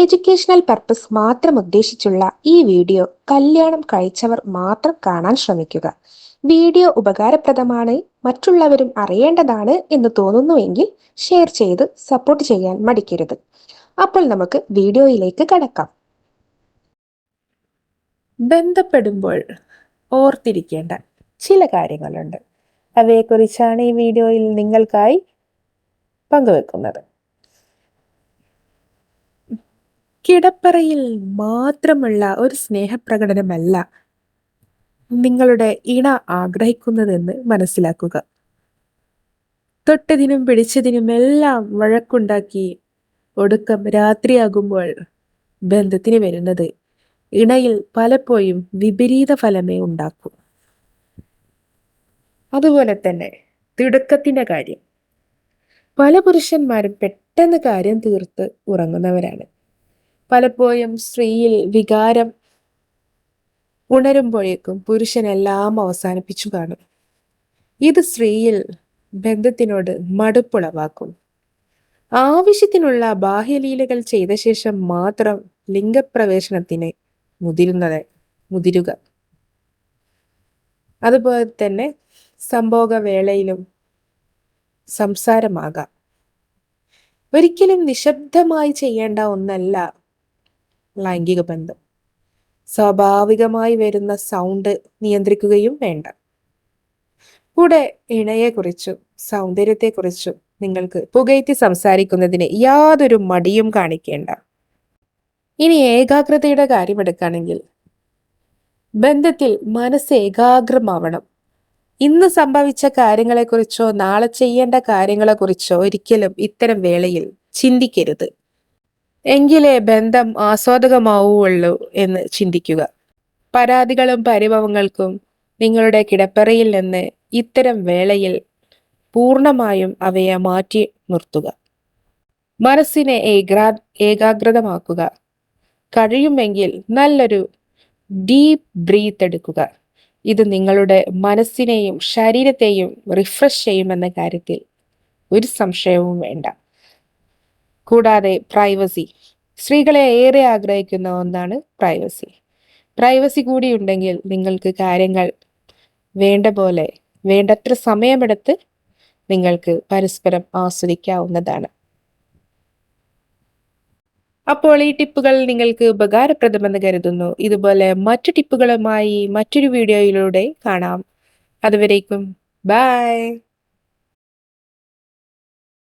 Educational purpose മാത്രം ഉദ്ദേശിച്ചുള്ള ഈ video കല്യാണം കഴിച്ചവർ മാത്രം കാണാൻ ശ്രമിക്കുക. വീഡിയോ ഉപകാരപ്രദമാണ് മറ്റുള്ളവരും അറിയേണ്ടതാണ് എന്ന് തോന്നുന്നുവെങ്കിൽ ഷെയർ ചെയ്ത് സപ്പോർട്ട് ചെയ്യാൻ മടിക്കരുത്. അപ്പോൾ നമുക്ക് വീഡിയോയിലേക്ക് കടക്കാം. ബന്ധപ്പെടുമ്പോൾ ഓർത്തിരിക്കേണ്ട ചില കാര്യങ്ങളുണ്ട്. അവയെക്കുറിച്ചാണ് ഈ വീഡിയോയിൽ നിങ്ങൾക്കായി പങ്കുവെക്കുന്നത്. കിടപ്പറയിൽ മാത്രമുള്ള ഒരു സ്നേഹപ്രകടനമല്ല നിങ്ങളുടെ ഇണ ആഗ്രഹിക്കുന്നതെന്ന് മനസ്സിലാക്കുക. തൊട്ടതിനും പിടിച്ചതിനും എല്ലാം വഴക്കുണ്ടാക്കി ഒടുക്കം രാത്രിയാകുമ്പോൾ ബന്ധത്തിന് വരുന്നത് ഇണയിൽ പലപ്പോഴും വിപരീത ഫലമേ ഉണ്ടാക്കൂ. അതുപോലെ തന്നെ തിടുക്കത്തിന്റെ കാര്യം. പല പുരുഷന്മാരും പെട്ടെന്ന് കാര്യം തീർത്ത് ഉറങ്ങുന്നവരാണ്. പലപ്പോഴും സ്ത്രീയിൽ വികാരം ഉണരുമ്പോഴേക്കും പുരുഷനെല്ലാം അവസാനിപ്പിച്ചു കാണും. ഇത് സ്ത്രീയിൽ ബന്ധത്തിനോട് മടുപ്പുളവാക്കും. ആവശ്യത്തിനുള്ള ബാഹ്യലീലകൾ ചെയ്ത ശേഷം മാത്രം ലിംഗപ്രവേശനത്തിന് മുതിരുന്നത് മുതിരുക. അതുപോലെ തന്നെ സംഭോഗവേളയിലും സംസാരമാകാം. ഒരിക്കലും നിശബ്ദമായി ചെയ്യേണ്ട ഒന്നല്ല ലൈംഗിക ബന്ധം. സ്വാഭാവികമായി വരുന്ന സൗണ്ട് നിയന്ത്രിക്കുകയും വേണ്ട. കൂടെ ഇണയെക്കുറിച്ചും സൗന്ദര്യത്തെക്കുറിച്ചും നിങ്ങൾക്ക് പുകയറ്റി സംസാരിക്കുന്നതിന് യാതൊരു മടിയും കാണിക്കേണ്ട. ഇനി ഏകാഗ്രതയുടെ കാര്യമെടുക്കുകയാണെങ്കിൽ ബന്ധത്തിൽ മനസ്സ് ഏകാഗ്രമാവണം. ഇന്ന് സംഭവിച്ച കാര്യങ്ങളെക്കുറിച്ചോ നാളെ ചെയ്യേണ്ട കാര്യങ്ങളെക്കുറിച്ചോ ഒരിക്കലും ഇത്തരം വേളയിൽ ചിന്തിക്കരുത്. എങ്കിലേ ബന്ധം ആസ്വാദകമാവുള്ളൂ എന്ന് ചിന്തിക്കുക. പരാതികളും പരിഭവങ്ങൾക്കും നിങ്ങളുടെ കിടപ്പറയിൽ നിന്ന് ഇത്തരം വേളയിൽ പൂർണമായും അവയെ മാറ്റി നിർത്തുക. മനസ്സിനെ ഏകാ ഏകാഗ്രതമാക്കുക. കഴിയുമെങ്കിൽ നല്ലൊരു ഡീപ്പ് ബ്രീത്ത് എടുക്കുക. ഇത് നിങ്ങളുടെ മനസ്സിനെയും ശരീരത്തെയും റിഫ്രഷ് ചെയ്യുമെന്ന കാര്യത്തിൽ ഒരു സംശയവും വേണ്ട. കൂടാതെ പ്രൈവസി സ്ത്രീകളെ ഏറെ ആഗ്രഹിക്കുന്ന ഒന്നാണ് പ്രൈവസി പ്രൈവസി കൂടി ഉണ്ടെങ്കിൽ നിങ്ങൾക്ക് കാര്യങ്ങൾ വേണ്ട പോലെ വേണ്ടത്ര സമയമെടുത്ത് നിങ്ങൾക്ക് പരസ്പരം ആസ്വദിക്കാവുന്നതാണ്. അപ്പോൾ ഈ ടിപ്പുകൾ നിങ്ങൾക്ക് ഉപകാരപ്രദമെന്ന് കരുതുന്നു. ഇതുപോലെ മറ്റു ടിപ്പുകളുമായി മറ്റൊരു വീഡിയോയിലൂടെ കാണാം. അതുവരേക്കും ബൈ